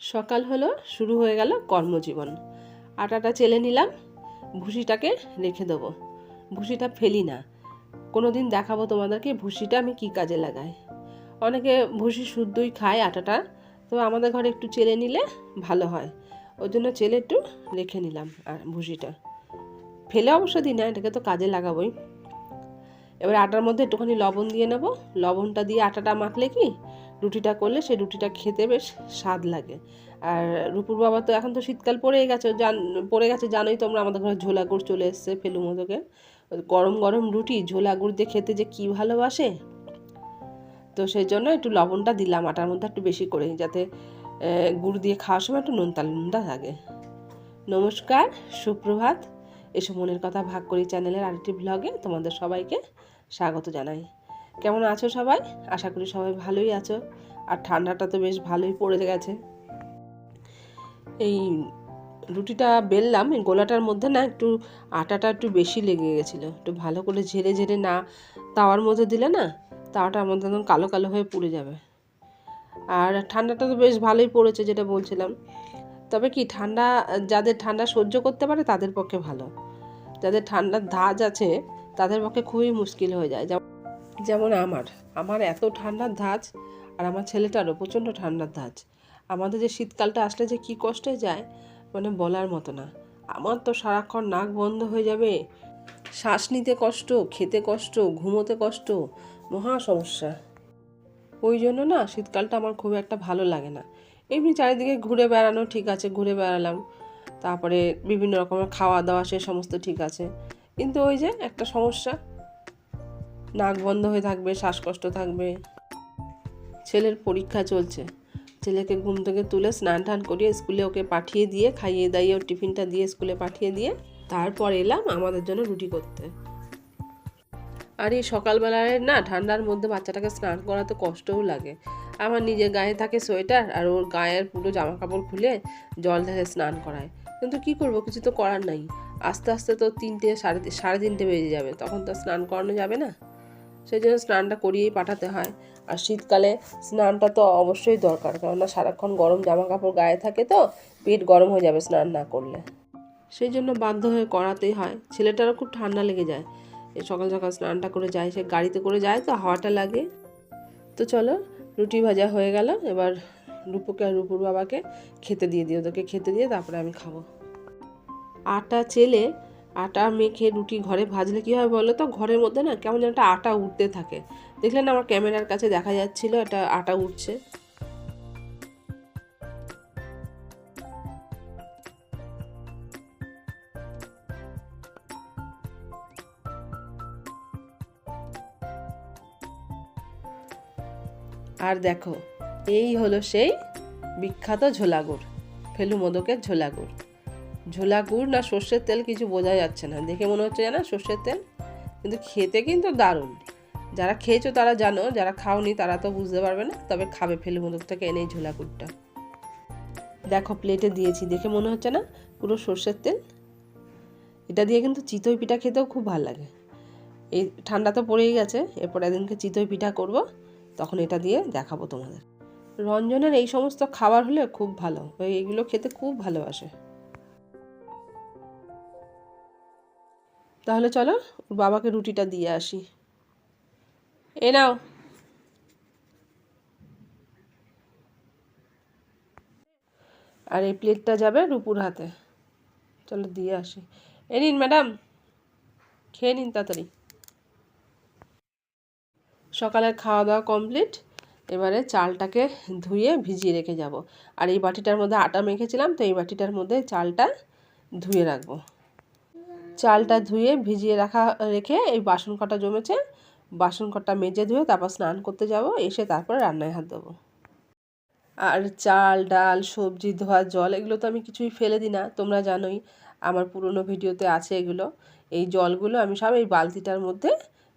সকাল হলো, শুরু হয়ে গেল কর্মজীবন। আটাটা চেলে নিলাম ভুসিটাকে রেখে দেবো। ভুসিটা ফেলি না। কোনো দিন দেখাবো তোমাদেরকে ভুসিটা আমি কী কাজে লাগাই। অনেকে ভুসি শুদ্ধই খায় আটাটা, তো আমাদের ঘরে একটু চেলে নিলে ভালো হয়। ওই জন্য চেলে একটু রেখে নিলাম আর ভুসিটা ফেলে অবশ্য দিই না, এটাকে তো কাজে লাগাবোই। এবার আটার মধ্যে একটুখানি লবণ দিয়ে নেব। লবণটা দিয়ে আটাটা মাখলে কি রুটিটা করলে সেই রুটিটা খেতে বেশ স্বাদ লাগে। আর রূপুর বাবা তো এখন তো শীতকাল পড়েই গেছে, জান, পড়ে গেছে জানোই তোমরা, আমাদের ঘরে ঝোলা গুড় চলে এসছে ফেলু মধুকে গরম গরম রুটি, ঝোলা গুড় দিয়ে খেতে যে কী ভালোবাসে। তো সেই জন্য একটু লবণটা দিলাম, আটার মধ্যে একটু বেশি করে যাতে গুড় দিয়ে খাওয়ার সময় একটু নুনতা নুনটা থাকে নমস্কার, সুপ্রভাত। এসব মনের কথা ভাগ করি চ্যানেলের আরেকটি ব্লগে তোমাদের সবাইকে স্বাগত জানাই। কেমন আছো সবাই? আশা করি সবাই ভালোই আছো। আর ঠান্ডাটা তো বেশ ভালোই পড়ে গেছে। এই রুটিটা বেললাম গোলাটার মধ্যে না একটু আটাটা একটু বেশি লেগে গেছিল। একটু ভালো করে ঝেড়ে ঝেড়ে না তাওয়ার মধ্যে দিলে না তাওয়াটা মধ্যে একদম কালো কালো হয়ে পুড়ে যাবে। আর ঠান্ডাটা তো বেশ ভালোই পড়েছে যেটা বলছিলাম। তবে কি ঠান্ডা, যাদের ঠান্ডা সহ্য করতে পারে তাদের পক্ষে ভালো। যাদের ঠান্ডার ধাজ আছে তাদের পক্ষে খুবই মুশকিল হয়ে যায়। যেমন- যেমন আমার আমার এত ঠান্ডার ধাজ আর আমার ছেলেটারও প্রচণ্ড ঠান্ডার ধাজ আমাদের যে শীতকালটা আসলে যে কী কষ্টে যায় মানে বলার মতো না। আমার তো সারাক্ষণ নাক বন্ধ হয়ে যাবে। শ্বাস নিতে কষ্ট, খেতে কষ্ট, ঘুমোতে কষ্ট, মহা সমস্যা। ওই জন্য না শীতকালটা আমার খুব একটা ভালো লাগে না। এমনি চারিদিকে ঘুরে বেড়ানো ঠিক আছে, ঘুরে বেড়ালাম। তারপরে বিভিন্ন রকমের খাওয়া দাওয়া সে সমস্ত ঠিক আছে। কিন্তু ওই যে একটা সমস্যা নাক বন্ধ হয়ে থাকবে, শ্বাসকষ্ট থাকবে। ছেলের পরীক্ষা চলছে। ছেলেকে ঘুম থেকে তুলে স্নান টান করিয়ে স্কুলে ওকে পাঠিয়ে দিয়ে, খাইয়ে দাইয়ে ওর টিফিনটা দিয়ে স্কুলে পাঠিয়ে দিয়ে তারপর এলাম আমাদের জন্য রুটি করতে। আর এই সকালবেলায় না ঠান্ডার মধ্যে বাচ্চাটাকে স্নান করাতে কষ্টও লাগে। আমার নিজের গায়ে থাকে সোয়েটার আর ওর গায়ের পুরো জামা কাপড় খুলে জল ঢেলে স্নান করায়। কিন্তু কি করব, কিছু তো করার নাই। আস্তে আস্তে তো তিনটে সাড়ে সাড়ে তিনটে বেজে যাবে, তখন তো স্নান করানো যাবে না। সেই জন্য স্নানটা করিয়েই পাঠাতে হয়। আর শীতকালে স্নানটা তো অবশ্যই দরকার, কেননা সারাক্ষণ গরম জামা কাপড় গায়ে থাকে তো, পেট গরম হয়ে যাবে স্নান না করলে। সেই জন্য বাধ্য হয়ে করাতেই হয়। ছেলেটারও খুব ঠান্ডা লেগে যায়। সকাল সকাল স্নানটা করে যায়, সে গাড়িতে করে যায় তো, হাওয়াটা লাগে। তো চলো, রুটি ভাজা হয়ে গেল, এবার রূপুকে আর রূপুর বাবাকে খেতে দিয়ে দিই, ওদেরকে খেতে দিয়ে তারপরে আমি খাব। আটা চেলে আটা মেখে রুটি ঘরে ভাজলে কী হয় বলো তো? ঘরের মধ্যে না কেমন যেন একটা আটা উঠতে থাকে। দেখলেন আমার ক্যামেরার কাছে দেখা যাচ্ছিল একটা আটা উঠছে। আর দেখো, এই হলো সেই বিখ্যাত ঝোলাগুড় ফেলু মোদকের ঝোলাগুড়। ঝোলাগুড় না সর্ষের তেল কিছু বোঝা যাচ্ছে না। দেখে মনে হচ্ছে জানা সর্ষের তেল। কিন্তু খেতে কিন্তু দারুণ। যারা খেয়েছো তারা জানো, যারা খাওনি তারা তো বুঝতে পারবে না, তবে খাবে ফেলে মোদক থেকে এনেই ঝোলাগুড়টা দেখো প্লেটে দিয়েছি। দেখে মনে হচ্ছে না পুরো সর্ষের তেল? এটা দিয়ে কিন্তু চিতই পিঠা খেতেও খুব ভালো লাগে। এই ঠান্ডা তো পড়েই গেছে, এরপর একদিনকে চিতই পিঠা করব। তখন এটা দিয়ে দেখাবো তোমাদের। রঞ্জনের এই সমস্ত খাবার হলে খুব ভালো। এইগুলো খেতে খুব ভালোবাসে। তাহলে চলো বাবাকে রুটিটা দিয়ে আসি। এ নাও। আর এই প্লেটটা যাবে রূপুর হাতে। চলো দিয়ে আসি। এ নিন ম্যাডাম, খেয়ে নিন তাড়াতাড়ি। সকালের খাওয়া দাওয়া কমপ্লিট। এবারে চালটাকে ধুয়ে ভিজিয়ে রেখে যাব। আর এই বাটিটার মধ্যে আটা মেখেছিলাম, তো এই বাটিটার মধ্যে চালটা ধুয়ে রাখব। চালটা ধুয়ে ভিজিয়ে রাখা, রেখে এই বাসন কটা জমেছে। বাসন কটা মেজে ধুয়ে তারপর স্নান করতে যাব, এসে তারপরে রান্নায় হাত দেবো আর চাল, ডাল, সবজি, ধোয়া, জল এগুলো তো আমি কিছুই ফেলে দিই না। তোমরা জানোই আমার পুরনো ভিডিওতে আছে এগুলো। এই জলগুলো আমি সব এই বালতিটার মধ্যে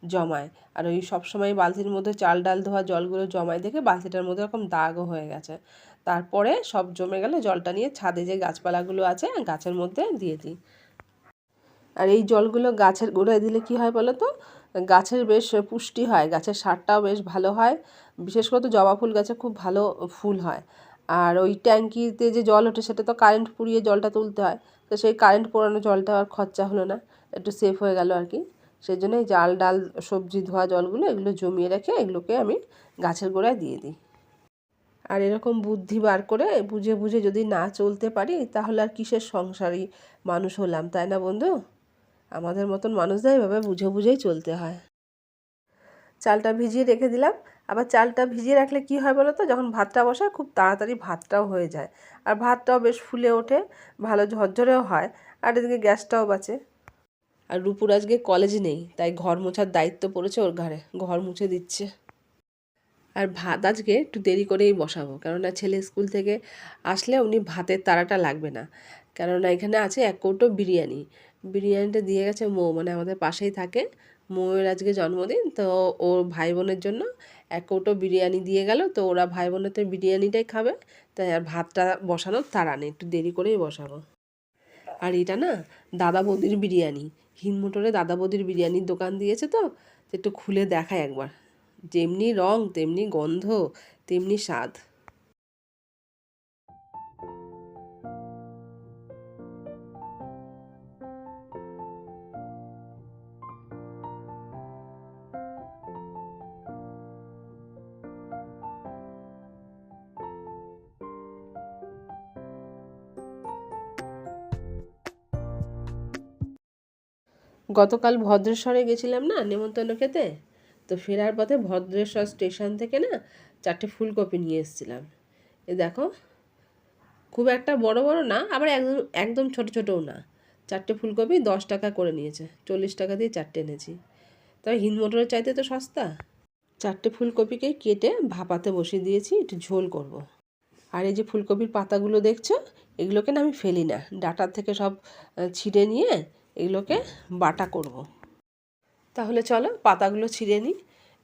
জমাই। আর ওই সবসময় বালতির মধ্যে চাল, ডাল, ধোয়া, জলগুলো জমাই দেখে বালতিটার মধ্যে এরকম দাগও হয়ে গেছে। তারপরে সব জমে গেলে জলটা নিয়ে ছাদে যে গাছপালাগুলো আছে, গাছের মধ্যে দিয়ে দিই। আর এই জলগুলো গাছের গোড়ায় দিলে কি হয় বলো তো? গাছের বেশ পুষ্টি হয়, গাছের সারটাও বেশ ভালো হয়। বিশেষ করে তো জবা ফুল গাছে খুব ভালো ফুল হয়। আর ওই ট্যাঙ্কিতে যে জল ওঠে সেটা তো কারেন্ট পুড়িয়ে জলটা তুলতে হয়। তো সেই কারেন্ট পোড়ানো জলটা আর খরচা হলো না, একটু সেফ হয়ে গেল আর কি। সেই জন্য এই জাল ডাল, সবজি, ধোয়া জলগুলো এগুলো জমিয়ে রেখে এগুলোকে আমি গাছের গোড়ায় দিয়ে দিই। আর এরকম বুদ্ধি বার করে বুঝে বুঝে যদি না চলতে পারি তাহলে আর কিসের সংসারী মানুষ হলাম, তাই না বন্ধু? আমাদের মতন মানুষদের এভাবে বুঝে বুঝেই চলতে হয়। চালটা ভিজিয়ে রেখে দিলাম। আবার চালটা ভিজিয়ে রাখলে কি হয় বলো তো যখন ভাতটা বসায় খুব তাড়াতাড়ি ভাতটাও হয়ে যায়। আর ভাতটাও বেশ ফুলে ওঠে, ভালো ঝরঝরেও হয়। আর এদিকে গ্যাসটাও বাঁচে। আর রূপুর আজকে কলেজ নেই, তাই ঘর মোছার দায়িত্ব পড়েছে ওর ঘরে ঘর মুছে দিচ্ছে। আর ভাত আজকে একটু দেরি করেই বসাবো, কেননা ছেলে স্কুল থেকে আসলে উনি ভাতের তাড়াটা লাগবে না। কেননা এখানে আছে এক কৌটো বিরিয়ানি। বিরিয়ানিটা দিয়ে গেছে মৌ মানে আমাদের পাশেই থাকে। মৌয়ের আজকে জন্মদিন, তো ওর ভাই বোনের জন্য এক কৌটো বিরিয়ানি দিয়ে গেল। তো ওরা ভাই বোনের তো বিরিয়ানিটাই খাবে, তাই আর ভাতটা বসানোর তাড়া নেই, একটু দেরি করেই বসাবো। আর এটা না, দাদা বৌদির বিরিয়ানি। হিনমোটরে দাদা বৌদির বিরিয়ানির দোকান দিয়েছে তো একটু খুলে দেখায় একবার। যেমনি রং, তেমনি গন্ধ, তেমনি স্বাদ। গতকাল ভদ্রেশ্বরে গেছিলাম না নেমন্তন্ন খেতে? তো ফেরার পথে ভদ্রেশ্বর স্টেশন থেকে না চারটে ফুলকপি নিয়ে এসেছিলাম। এ দেখো, খুব একটা বড় বড় না, আবার একদম একদম ছোট ছোটও না। চারটে ফুলকপি দশ টাকা করে নিয়েছে, চল্লিশ টাকা দিয়ে চারটে এনেছি। তবে হিন্দ মোটরের চাইতে তো সস্তা। চারটে ফুলকপিকে কেটে ভাপাতে বসিয়ে দিয়েছি, একটু ঝোল করব। আর এই যে ফুলকপির পাতাগুলো দেখছ, এগুলোকে না আমি ফেলি না। ডাটার থেকে সব ছিঁড়ে নিয়ে এগুলোকে বাটা করব। তাহলে চলো পাতাগুলো ছিঁড়ে নিই।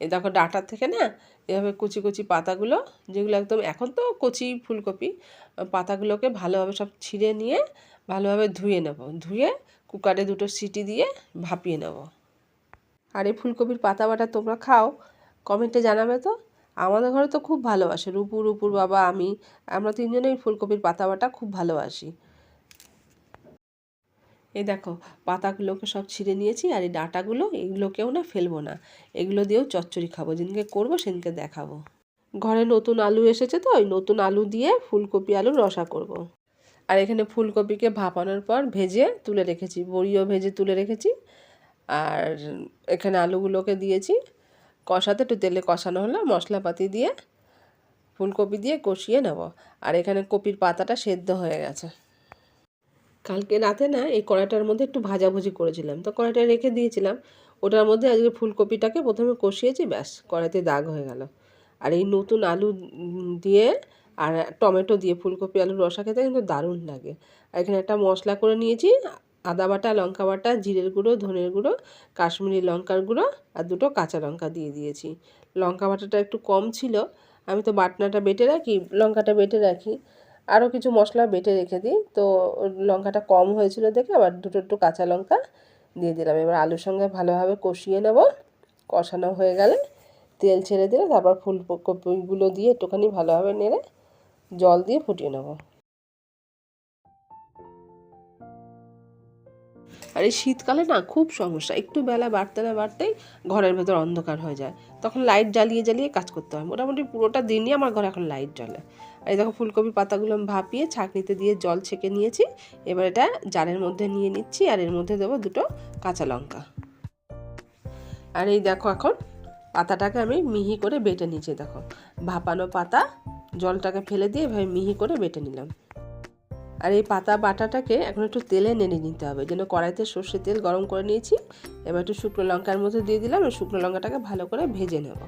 এই দেখো ডাটার থেকে না এভাবে কুচি কুচি পাতাগুলো, যেগুলো একদম এখন তো কচি ফুলকপি, পাতাগুলোকে ভালোভাবে সব ছিঁড়ে নিয়ে ভালোভাবে ধুয়ে নেব। ধুয়ে কুকারে দুটো সিটি দিয়ে ভাপিয়ে নেব। আর এই ফুলকপির পাতা বাটা তোমরা খাও, কমেন্টে জানাবে তো। আমাদের ঘরে তো খুব ভালোবাসে। রূপুর রূপুর বাবা, আমি, আমরা তিনজনেই ফুলকপির পাতা বাটা খুব ভালোবাসি। এই দেখো, পাতাগুলোকে সব ছিঁড়ে নিয়েছি আর এই ডাঁটাগুলো এগুলোকেও না ফেলব না। এগুলো দিয়েও চচ্চড়ি খাব, যেদিনকে করব সেদিনকে দেখাবো। ঘরে নতুন আলু এসেছে তো, ওই নতুন আলু দিয়ে ফুলকপি আলুর রসা করব। আর এখানে ফুলকপিকে ভাপানোর পর ভেজে তুলে রেখেছি, বড়িও ভেজে তুলে রেখেছি। আর এখানে আলুগুলোকে দিয়েছি, কষাতে একটু তেলে কষানো হলো, মশলাপাতি দিয়ে ফুলকপি দিয়ে কষিয়ে নেব। আর এখানে কপির পাতাটা সেদ্ধ হয়ে গেছে। কালকে রাতে না এই কড়াইটার মধ্যে একটু ভাজাভুজি করেছিলাম। তো কড়াইটা রেখে দিয়েছিলাম। ওটার মধ্যে আজকে ফুলকপিটাকে প্রথমে কষিয়েছি, ব্যাস, কড়াইতে দাগ হয়ে গেল। আর এই নতুন আলু দিয়ে আর টমেটো দিয়ে, ফুলকপি আলুর রসা খেতে কিন্তু দারুণ লাগে। আর এখানে একটা মশলা করে নিয়েছি, আদা বাটা, লঙ্কা বাটা, জিরের গুঁড়ো, ধনের গুঁড়ো, কাশ্মীরি লঙ্কার গুঁড়ো আর দুটো কাঁচা লঙ্কা দিয়ে দিয়েছি। লঙ্কা বাটাটা একটু কম ছিল, আমি তো বাটনাটা বেটে রাখি, লঙ্কাটা বেটে রাখি। আরও কিছু মশলা বেটে রেখে দিই। তো লঙ্কাটা কম হয়েছিল দেখে আবার দুটো একটু কাঁচা লঙ্কা দিয়ে দিলাম। এবার আলুর সঙ্গে ভালোভাবে কষিয়ে নেব। কষানো হয়ে গেলে তেল ছেড়ে দিলে তারপর ফুলকপিগুলো দিয়ে একটুখানি ভালোভাবে নেড়ে জল দিয়ে ফুটিয়ে নেব। আর এই শীতকালে না খুব সমস্যা। একটু বেলা বাড়তে না বাড়তেই ঘরের ভেতর অন্ধকার হয়ে যায়। তখন লাইট জ্বালিয়ে জ্বালিয়ে কাজ করতে হয়। মোটামুটি পুরোটা দিনই আমার ঘরে এখন লাইট জ্বলে। এই দেখো ফুলকপির পাতাগুলো ভাপিয়ে ছাঁকনিতে দিয়ে জল ছেঁকে নিয়েছি। এবার এটা জারের মধ্যে নিয়ে নিচ্ছি আর এর মধ্যে দেবো দুটো কাঁচা লঙ্কা। আর এই দেখো এখন পাতাটাকে আমি মিহি করে বেটে নিয়েছি দেখো। ভাপানো পাতা, জলটাকে ফেলে দিয়ে এভাবে মিহি করে বেটে নিলাম। আর এই পাতা বাটাটাকে এখন একটু তেলে নেড়ে নিতে হবে, যেন কড়াইতে সর্ষে তেল গরম করে নিয়েছি। এবার একটু শুকনো লঙ্কার মধ্যে দিয়ে দিলাম আর শুকনো লঙ্কাটাকে ভালো করে ভেজে নেব।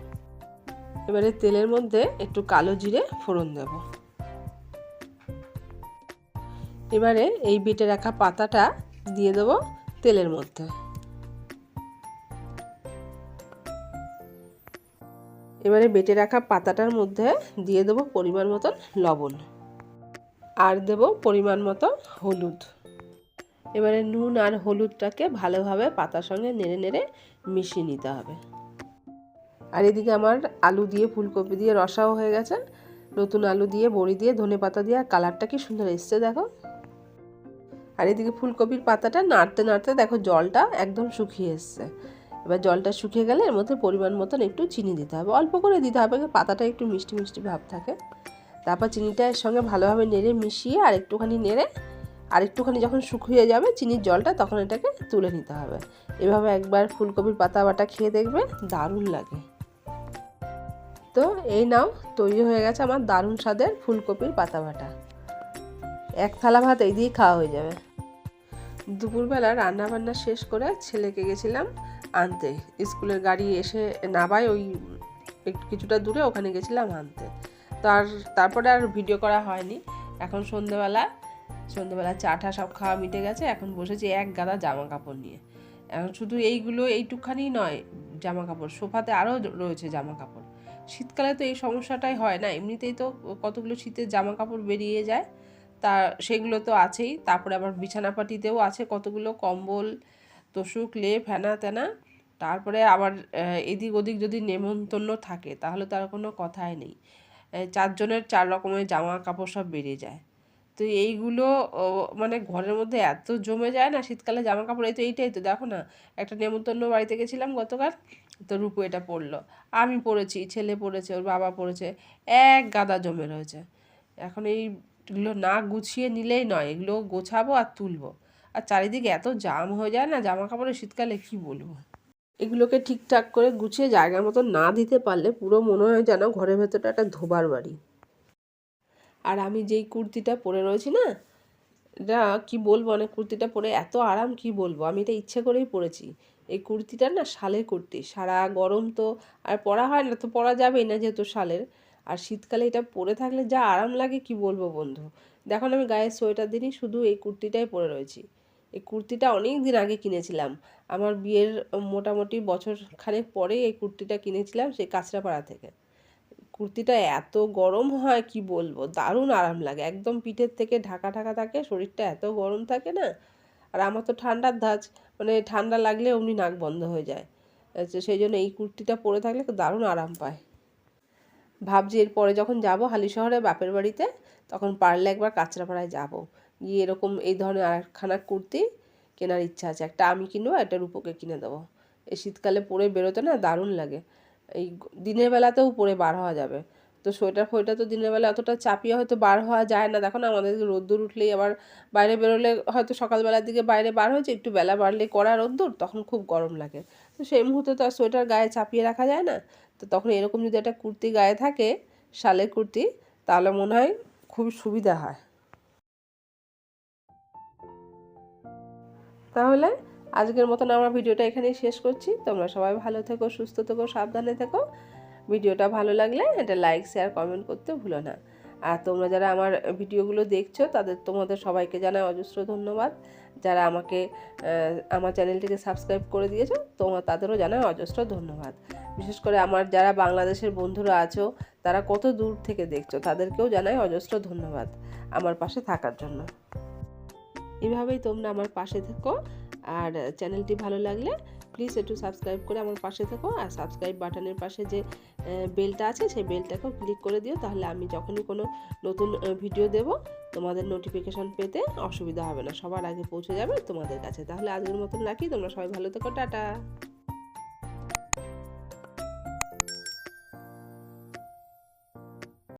এবারে তেলের মধ্যে একটু কালো জিরে ফোড়ন দেব। এবারে এই বেটে রাখা পাতাটা দিয়ে দেবো তেলের মধ্যে। এবারে বেটে রাখা পাতাটার মধ্যে দিয়ে দেবো পরিমাণ মতন লবণ। আর দেব পরিমাণ মতো হলুদ। এবারে নুন আর হলুদটাকে ভালোভাবে পাতার সঙ্গে নেড়ে নেড়ে মিশিয়ে নিতে হবে। আর এদিকে আমার আলু দিয়ে ফুলকপি দিয়ে রসাও হয়ে গেছে। নতুন আলু দিয়ে, বড়ি দিয়ে, ধনে পাতা দিয়ে, আর কালারটা কি সুন্দর এসছে দেখো। আর এদিকে ফুলকপির পাতাটা নাড়তে নাড়তে দেখো জলটা একদম শুকিয়ে এসছে। এবার জলটা শুকিয়ে গেলে এর মধ্যে পরিমাণ মতন একটু চিনি দিতে হবে। অল্প করে দিতে হবে পাতাটা একটু মিষ্টি মিষ্টি ভাব থাকে। তারপর চিনিটা এর সঙ্গে ভালোভাবে নেড়ে মিশিয়ে আর একটুখানি নেড়ে আর একটুখানি যখন শুকিয়ে যাবে চিনির জলটা, তখন এটাকে তুলে নিতে হবে। এভাবে একবার ফুলকপির পাতা বাটা খেয়ে দেখবে দারুণ লাগে। তো এই নাও, তৈরি হয়ে গেছে আমার দারুণ স্বাদের ফুলকপির পাতা ভাটা। এক থালা ভাত এই দিয়ে খাওয়া হয়ে যাবে। দুপুরবেলা রান্না বান্না শেষ করে ছেলেকে গেছিলাম আনতে। স্কুলের গাড়ি এসে নাবায় ওই কিছুটা দূরে ওখানে গেছিলাম আনতে। তার তারপরে আর ভিডিও করা হয়নি। এখন সন্ধেবেলা সন্ধেবেলা চা টা সব খাওয়া মিটে গেছে, এখন বসেছি এক গাদা জামা কাপড় নিয়ে। এখন শুধু এইগুলো, এইটুকখানি নয়, জামা কাপড়। সোফাতে আরও রয়েছে জামা কাপড়। শীতকালে তো এই সমস্যাটাই হয় না। এমনিতেই তো কতগুলো শীতের জামা কাপড় বেরিয়ে যায়, তা সেগুলো তো আছেই। তারপরে আবার বিছানাপাটিতেও আছে কতগুলো কম্বল, তোষুক লেপ হ্যানা তেনা। তারপরে আবার এদিক ওদিক যদি নেমন্তন্ন থাকে, তাহলে তার কোনো কথাই নেই। চারজনের চার রকমের জামা কাপড় সব বেরিয়ে যায়। তো এইগুলো মানে ঘরের মধ্যে এত জমে যায় না, শীতকালে জামা কাপড় এই তো এইটাই তো, দেখো না, একটা নেমন্তন্ন বাড়িতে গেছিলাম গতকাল, তো রূপু এটা পরলো, আমি পরেছি, ছেলে পরেছে, ওর বাবা পরেছে, এক গাদা জমে রয়েছে, এখন এইগুলো না গুছিয়ে নিলেই নয়, এগুলো গোছাবো আর তুলবো, আর চারিদিকে এত জাম হয়ে যায় না জামা কাপড়ের শীতকালে, কি বলব? এগুলোকে ঠিকঠাক করে গুছিয়ে জায়গার মতো না দিতে পারলে পুরো মনে হয় যেন ঘরের ভেতরটা একটা ধোবার বাড়ি। আর আমি যেই কুর্তিটা পরে রয়েছি না, এটা কি বলব মানে কুর্তিটা পরে এত আরাম কি বলব? আমি এটা ইচ্ছে করেই পরেছি। এই কুর্তিটা না শালের কুর্তি, সারা গরম তো আর পরা হয় না, তো পরা যাবেই না যেহেতু শালের। আর শীতকালে এটা পরে থাকলে যা আরাম লাগে কি বলব বন্ধু? দেখুন আমি গায়ে সোয়েটার দিনই শুধু এই কুর্তিটাই পরে রয়েছি। এই কুর্তিটা অনেক দিন আগে কিনেছিলাম। আমার বিয়ের মোটামুটি বছর খানেক পরেই এই কুর্তিটা কিনেছিলাম সেই কাঁচরাপাড়া থেকে। কুর্তিটা এত গরম হয়, কি বলব? দারুণ আরাম লাগে। একদম পিঠের থেকে ঢাকা ঢাকা থাকে, শরীরটা এত গরম থাকে না? আর আমার তো ঠান্ডার ধাঁচ মানে ঠান্ডা লাগলে অমনি নাক বন্ধ হয়ে যায়। সেই জন্য এই কুর্তিটা পরে থাকলে দারুণ আরাম পায়। ভাবছি এরপরে যখন যাব হালি শহরে বাপের বাড়িতে, তখন পারলে একবার কাঁচরাপাড়ায় যাব। গিয়ে এরকম এই ধরনের আরেকখানা কুর্তি কেনার ইচ্ছা আছে। একটা আমি কিনবো একটা রূপোকে কিনে দেবো। এই শীতকালে পরে বেরোতে না দারুণ লাগে। এই দিনের বেলাতেও পরে বার হওয়া যাবে। তো সোয়েটার ফোয়েটার তো দিনের বেলা অতটা চাপিয়ে হয়তো বার হওয়া যায় না। দেখো না, আমাদের রোদ্দুর উঠলেই আবার বাইরে বেরোলে হয়তো সকালবেলার দিকে বাইরে বার হয়েছে, একটু বেলা বাড়লে কড়া রোদ্দুর, তখন খুব গরম লাগে। তো সেই মুহূর্তে তো আর সোয়েটার গায়ে চাপিয়ে রাখা যায় না। তো তখন এরকম যদি একটা কুর্তি গায়ে থাকে, শালের কুর্তি, তাহলে মনে হয় খুব সুবিধা হয়। তাহলে আজকের মতন আমার ভিডিওটা এখানেই শেষ করছি। তোমরা সবাই ভালো থেকো, সুস্থ থেকো, সাবধানে থেকো। ভিডিওটা ভালো লাগলে এটা লাইক শেয়ার কমেন্ট করতে ভুলো না। আর তোমরা যারা আমার ভিডিওগুলো দেখছ, তাদের তোমাদের সবাইকে জানাই অজস্র ধন্যবাদ। যারা আমাকে আমার চ্যানেলটিকে সাবস্ক্রাইব করে দিয়েছ তোমার তাদেরও জানাই অজস্র ধন্যবাদ। বিশেষ করে আমার যারা বাংলাদেশের বন্ধুরা আছো, তারা কত দূর থেকে দেখছ, তাদেরকেও জানাই অজস্র ধন্যবাদ আমার পাশে থাকার জন্য। এভাবেই তোমরা আমার পাশে থেকো। আর চ্যানেলটি ভালো লাগলে প্লিজ একটু সাবস্ক্রাইব করে আমার পাশে থেকো আর সাবস্ক্রাইব বাটনের পাশে যে বেলটা আছে সেই বেলটাকেও ক্লিক করে দিও তাহলে আমি যখনই কোনো নতুন ভিডিও দেব তোমাদের নোটিফিকেশান পেতে অসুবিধা হবে না। সবার আগে পৌঁছে যাবে তোমাদের কাছে। তাহলে আজকের মতন রাখি। তোমরা সবাই ভালো থেকো। টাটা।